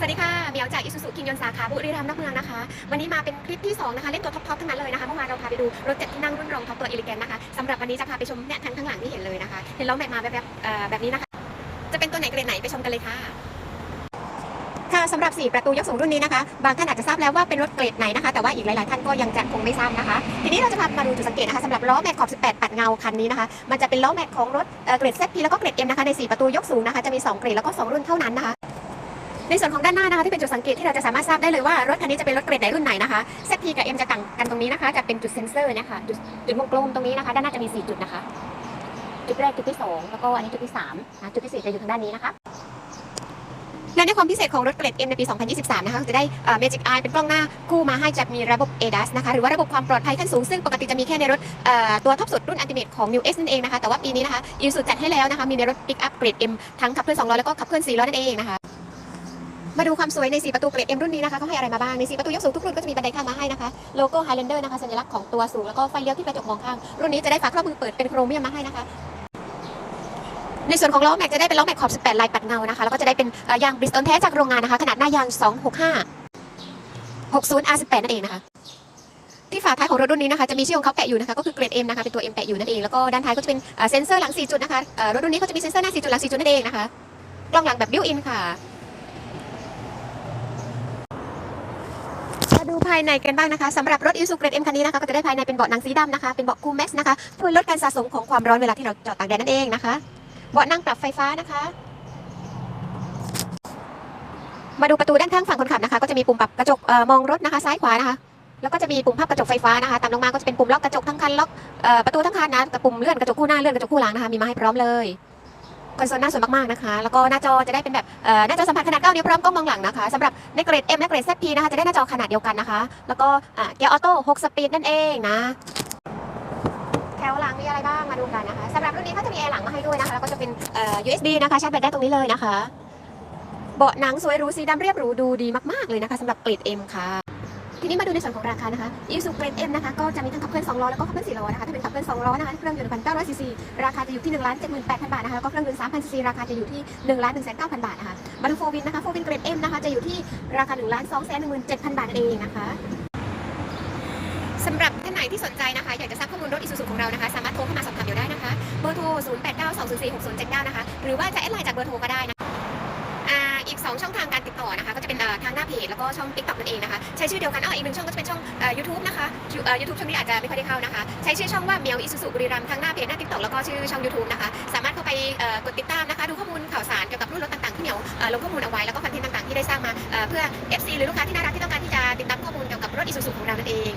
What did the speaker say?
สวัสดีค่ะเมียวจากอิสุสุกินยนสาขาบุรีรัมย์นอกเมืองนะคะ วันนี้มาเป็นคลิปที่ 2 นะคะ เล่นตัวท็อปๆทั้งนั้นเลยนะคะ เมื่อวานเราพาไปดูรถเจ็ดที่นั่งรุ่นรองท็อปตัวเอลิแกนนะคะสำหรับวันนี้จะพาไปชมเนี่ยทั้งข้างหลังที่เห็นเลยนะคะ เห็นล้อแม็กมาแบบแบบแบบนี้นะคะ จะเป็นตัวไหนเกรดไหนไปชมกันเลยค่ะค่ะสำหรับ 4 ประตูยกสูงรุ่นนี้นะคะ บางท่านอาจจะทราบแล้วว่าเป็นรถเกรดไหนนะคะ แต่ว่าอีกหลาย ๆ ท่านก็ยังจะคงไม่ทราบนะคะ ทีนี้เราจะพามาดูจุดสังเกตนะคะสำหรับล้อแม็กขอบ 18 ปัดเงาคันนี้นะคะ มันจะเป็นล้อแม็กของรถเอ่อเกรดแล้วก็เกรด M นะคะ ใน 4 ประตูยกสูงนะคะ จะมี 2 เกรดแล้วก็ 2 รุ่นเท่านั้นนะคะ ในส่วนของด้านหน้านะคะที่เป็นจุดสังเกตที่เราจะสามารถทราบได้เลยว่ารถคันนี้จะเป็นรถเกรดไหนรุ่นไหนนะคะ ZP กับ M จะต่างกันตรงนี้นะคะ จะเป็นจุดเซ็นเซอร์นะคะจุดจุดวงกลมตรงนี้นะคะ ด้านหน้าจะมี 4 จุดนะคะ จุดแรกจุดที่ 2 แล้วก็อันนี้จุดที่3นะจุดที่ 4 จะอยู่ทางด้านนี้นะคะและในความพิเศษของรถเกรด M ในปี 2023 นะคะจะได้เอ่อ Magic Eye เป็นกล้องหน้าคู่มาให้จะมีระบบ ADAS นะคะหรือว่าระบบความปลอดภัยขั้นสูง ซึ่งปกติจะมีแค่ในรถตัวท็อปสุดรุ่น Ultimate ของ New X นั่นเองนะคะแต่ว่าปีนี้นะคะอีสุจัดให้แล้วนะคะมีในรถ Pick Up เกรด M ทั้งขับเคลื่อน2ล้อแล้วก็ขับเคลื่อน4ล้อนั่นเองนะคะ มาดูความสวยใน 4 ประตูเกรด M รุ่นนี้นะคะเขาให้อะไรมาบ้าง ใน 4 ประตูยกสูงทุกรุ่นก็จะมีบันไดข้างมาให้นะคะ โลโก้ Highlander นะคะ สัญลักษณ์ของตัวสูง แล้วก็ไฟเลี้ยวที่กระจกมองข้าง รุ่นนี้จะได้ฝาครอบมือเปิดเป็นโครเมียมมาให้นะคะ ในส่วนของล้อแม็กจะได้เป็นล้อแม็กขอบ 18 ลายปัดเงานะคะ แล้วก็จะได้เป็นยางบริสตอลแท้จากโรงงานนะคะ ขนาดหน้ายาง 265 60 R18 นั่นเองนะคะที่ฝาท้ายของรถรุ่นนี้นะคะจะมีชื่อของเขาแปะอยู่นะคะก็คือเกรด M นะคะเป็นตัว M แปะอยู่นั่นเองแล้วก็ด้านท้ายก็จะเป็นเซ็นเซอร์หลัง4จุดนะคะรถรุ่นนี้เขาจะมีเซ็นเซอร์หน้า4จุดหลัง4จุดนั่นเองนะคะกล้องหลังแบบบิวอินค่ะ มาดู ภายในกันบ้างนะคะสำหรับรถอิซูเกรดเอ็มคันนี้นะคะก็จะได้ภายในเป็นเบาะหนังสีดำนะคะเป็นเบาะคูลแม็กซ์นะคะเพื่อลดการสะสมของความร้อนเวลาที่เราจอดตากแดดนั่นเองนะคะเบาะนั่งปรับไฟฟ้านะคะ มาดูประตูด้านข้างฝั่งคนขับนะคะ ก็จะมีปุ่มปรับกระจกออมองรถนะคะซ้ายขวานะคะแล้วก็จะมีปุ่มพับกระจกไฟฟ้านะคะตามลงมาก็จะเป็นปุ่มล็อกกระจกทั้งคันล็อกออประตูทั้งคันนะกับปุ่มเลื่อนกระจกคู่หน้าเลื่อนกระจกคู่หลังนะคะมีมาให้พร้อมเลย คอนโซลหน้าสวยมากๆนะคะ แล้วก็หน้าจอจะได้เป็นแบบหน้าจอสัมผัสขนาด 9 นิ้วพร้อมกล้องมองหลังนะคะสำหรับในเกรด M และเกรด ZP นะคะจะได้หน้าจอขนาดเดียวกันนะคะ แล้วก็เกียร์ออโต้6สปีดนั่นเองนะแถวหลังมีอะไรบ้างมาดูกันนะคะสำหรับรุ่นนี้เขาจะมีแอร์หลังมาให้ด้วยนะคะแล้วก็จะเป็น USB นะคะชาร์จแบตได้ตรงนี้เลยนะคะเบาะหนังสวยหรูสีดำเรียบหรูดูดีมากๆเลยนะคะสำหรับเกรด M ค่ะ ทีนี้มาดูในส่วนของราคานะคะ i s u เกรด M นะคะก็จะมีทั้งขับเคลื่อน2ล้อแล้วก็ขับเคลื่อน4ล้อนะคะถ้าเป็นขับเคลื่อน2ล้อนะคะเครื่องยนต์1,900ซีซีราคาจะอยู่ที่1 7 8 0 0 0 บาทนะคะแล้วก็เครื่องยนต์3,000ซีซีราคาจะอยู่ที่1 1 9 0 0 0 บาทนะคะมาดูโฟวินนะคะโฟวินเกรด M นะคะจะอยู่ที่ราคา1 2 1 7 0 0 0 บาทนั่นเองนะคะสำหรับท่านไหนที่สนใจนะคะ อยากจะทราบข้อมูลรถอิซูซูของเรานะคะ สามารถโทรเข้ามาสอบถามเดี๋ยวได้นะคะ เบอร์โทร 0 8 9 2 0 4 6 0 7 9 นะคะ หรือว่าจะแอดไลน์จากเบอร์โทรก็ได้นะ อีก2ช่องทางการติดต่อนะคะ ก็จะเป็นทางหน้าเพจแล้วก็ช่อง TikTok นั่นเองนะคะใช้ชื่อเดียวกันอ้ออีกหนึ่งช่องก็จะเป็นช่องเอ่อ YouTube นะคะยูเอ่อ YouTube ช่องนี้อาจจะไม่ค่อยได้เข้านะคะ ใช้ชื่อช่องว่าเมียวอิซูซูบุรีรัมย์ทั้งหน้าเพจหน้า TikTok แล้วก็ชื่อช่อง YouTube นะคะสามารถเข้าไปกดติดตามนะคะ ดูข้อมูลข่าวสารเกี่ยวกับรุ่นรถต่างๆที่เมียวลงข้อมูลเอาไว้แล้วก็คอนเทนต์ต่างๆที่ได้สร้างมาเอ่อเพื่อ FC หรือลูกค้าที่น่ารักที่ต้องการที่จะติดตามข้อมูลเกี่ยวกับรถอิซูซูของเรานั่นเอง